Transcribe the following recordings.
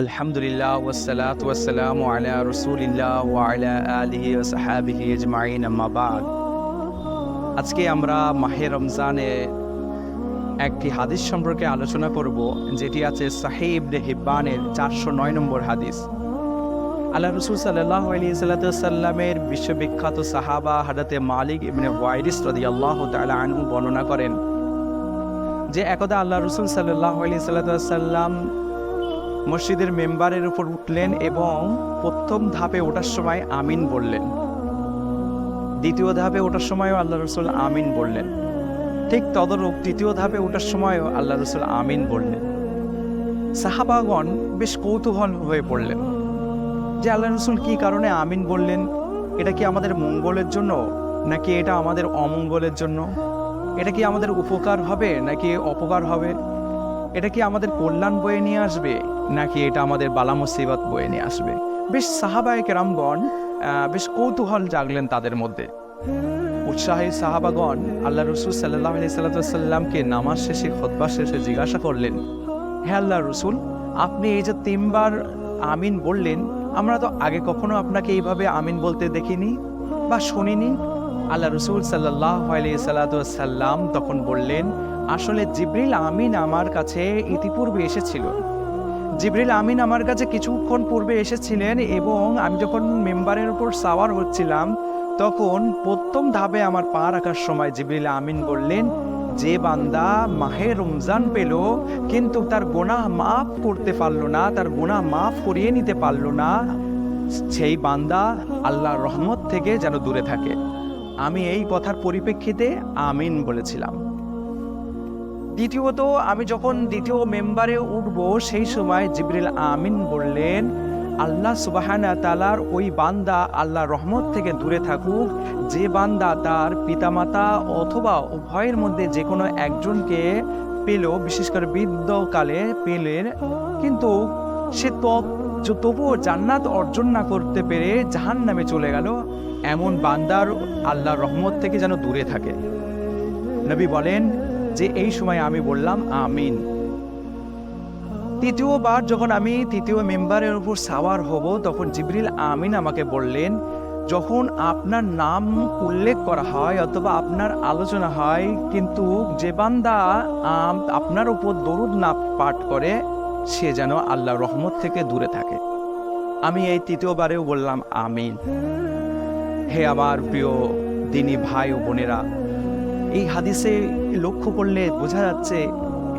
আলহামদুলিল্লাহ ওয়াসালাত ওয়াসালাম আলা রসুলিল্লাহ ওয়ালা আলিহি ওসাহাবিহি আজমাইন, আম্মা বাদ। আজকে আমরা মাহে রমজানে একটি হাদিস সম্পর্কে আলোচনা করব, যেটি আছে সাহেব রে হিব্বানের চারশো নয় নম্বর হাদিস। আল্লাহ রসুল সাল্লাহ আলী সাল্লামের বিশ্ববিখ্যাত সাহাবা হাদাতে মালিক ইবনে ওয়াইরিস রদি আল্লাহ তালা বর্ণনা করেন যে একদা আল্লাহ রসুল সাল্লাহ আলী সাল্লাম মসজিদের মেম্বারের উপর উঠলেন এবং প্রথম ধাপে ওঠার সময় আমিন বললেন। দ্বিতীয় ধাপে ওঠার সময়ও আল্লাহ রসুল আমিন বললেন। ঠিক তদরূপ তৃতীয় ধাপে ওঠার সময়ও আল্লাহ রসুল আমিন বললেন। সাহাবাগণ বেশ কৌতূহল হয়ে পড়লেন। যে আল্লাহ রসুল কী কারণে আমিন বললেন? এটা কি আমাদের মঙ্গলের জন্য? নাকি এটা আমাদের অমঙ্গলের জন্য? এটা কি আমাদের উপকার হবে? নাকি অপকার হবে? এটা কি আমাদের কল্যাণ বয়ে নিয়ে আসবে? নাকি এটা আমাদের বালা মুসিবত বয়ে নিয়ে আসবে? বেশ সাহাবায়ক রামগণ বেশ কৌতূহল জাগলেন তাদের মধ্যে। উৎসাহী সাহাবাগণ আল্লাহ রসুল সাল্লাহ আলি সাল্লামকে নামাজ শেষে খোদবা শেষে জিজ্ঞাসা করলেন হ্যাঁ আল্লাহ রসুল, আপনি এই যে তিনবার আমিন বললেন, আমরা তো আগে কখনো আপনাকে এইভাবে আমিন বলতে দেখিনি বা শুনিনি? আল্লাহ রসুল সাল্লাহ আলি সাল্লাম তখন বললেন, আসলে জিব্রিল আমিন আমার কাছে ইতিপূর্বে এসেছিল। জিব্রিল আমিন আমার কাছে কিছুক্ষণ পূর্বে এসেছিলেন এবং আমি যখন মেম্বারের উপর সাওয়ার হচ্ছিলাম, তখন প্রথম ধাপে আমার পা রাখার সময় জিব্রিল আমিন বললেন, যে বান্দা মাহে রমজান পেল, কিন্তু তার গোনাহ মাফ করতে পারল না, তার গোনাহ মাফ করিয়ে নিতে পারল না। সেই বান্দা আল্লাহর রহমত থেকে যেন দূরে থাকে। আমি এই কথার পরিপ্রেক্ষিতে আমিন বলেছিলাম। দ্বিতীয়ত, আমি যখন দ্বিতীয় মেম্বারে উঠব, সেই সময় জিবরিল আমিন বললেন, আল্লাহ সুবাহানা তালার ওই বান্দা আল্লাহ রহমত থেকে দূরে থাকুক। যে বান্দা তার পিতামাতা অথবা উভয়ের মধ্যে যে কোনো একজনকে পেল, বিশেষ করে বৃদ্ধকালে পেলেন কিন্তু সে তবুও জান্নাত অর্জন না করতে পেরে জাহান নামে চলে গেল। এমন বান্দার আল্লাহ রহমত থেকে যেন দূরে থাকে। নবী বলেন যে এই সময় আমি বললাম আমিন। তৃতীয়বার যখন আমি তৃতীয় মেম্বারের উপর সাওয়ার হব, তখন জিবরিল আমিন আমাকে বললেন, যখন আপনার নাম উল্লেখ করা হয় অথবা আপনার আলোচনা হয়, কিন্তু যে বান্দা আপনার উপর দরুদ না পাঠ করে, সে যেন আল্লাহ রহমত থেকে দূরে থাকে। আমি এই তৃতীয়বারেও বললাম আমিন। হে আমার প্রিয় দিনী ভাই ও বোনেরা এই হাদিসে লক্ষ্য করলে বোঝা যাচ্ছে,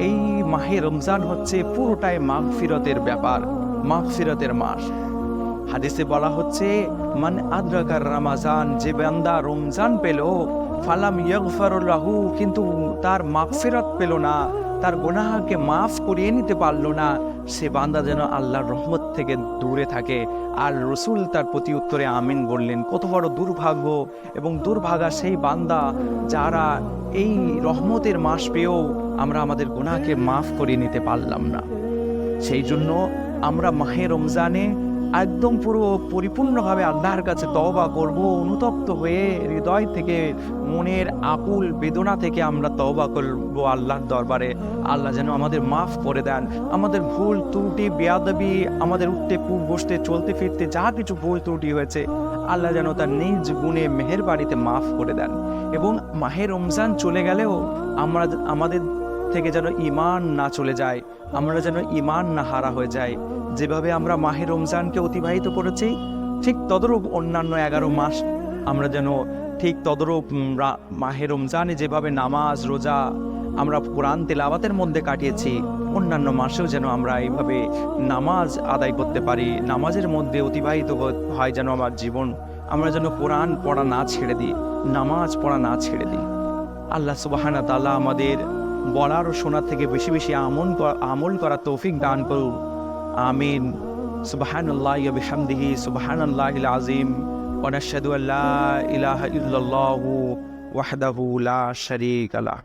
এই মাহে রমজান হচ্ছে পুরোটাই মাঘ ফিরতের ব্যাপার মাঘ ফিরতের মাস। হাদিসে বলা হচ্ছে মানে আদ্রাকার রামাজান, যে বান্দা রমজান পেল, ফালাম ইয়গফারুল্লাহু কিন্তু তার মাগফিরাত পেল না। তার গোনাহাকে মাফ করিয়ে নিতে পারল না। সে বান্দা যেন আল্লাহর রহমত থেকে দূরে থাকে। আর রসুল তার প্রতি উত্তরে আমিন বললেন, কত বড় দুর্ভাগ্য এবং দুর্ভাগা সেই বান্দা যারা এই রহমতের মাস পেয়েও আমরা আমাদের গুণাকে মাফ করিয়ে নিতে পারলাম না। সেই জন্য আমরা মাহে রমজানে একদম পুরো পরিপূর্ণভাবে আল্লাহর কাছে তওবা করব, অনুতপ্ত হয়ে হৃদয় থেকে, মনের আকুল বেদনা থেকে আমরা তওবা করব আল্লাহর দরবারে। আল্লাহ যেন আমাদের মাফ করে দেন। আমাদের ভুল, ত্রুটি, বেয়াদবি, আমাদের উঠতে বসতে, চলতে, ফিরতে যা কিছু ভুল, ত্রুটি হয়েছে, আল্লাহ যেন তার নিজ গুণে মেহের বাড়িতে মাফ করে দেন। এবং মাহের রমজান চলে গেলেও আমরা আমাদের থেকে যেন ইমান না চলে যায়, আমরা যেন ইমান না হারা হয়ে যায় যেভাবে আমরা মাহে রমজানকে অতিবাহিত করেছি, ঠিক তদরূপ অন্যান্য এগারো মাস আমরা যেন ঠিক তদরূপ মাহে রমজানে যেভাবে নামাজ, রোজা আমরা কোরআন তেলাওয়াতের মধ্যে কাটিয়েছি, অন্যান্য মাসেও যেন আমরা এইভাবে নামাজ আদায় করতে পারি, নামাজের মধ্যে অতিবাহিত হয় যেন আমার জীবন, আমরা যেন কোরআন পড়া না ছেড়ে দিই, নামাজ পড়া না ছেড়ে দিই। আল্লাহ সুবাহানা তাল্লাহ আমাদের বলার ও শোনার থেকে বেশি বেশি আমন আমল করা তৌফিক দান করু আমিন। সুবাহানুল্লাহ বিহামদিহি সুবাহানুল্লাহ আজিম ونشهد أن لا إله إلا الله শরিক لا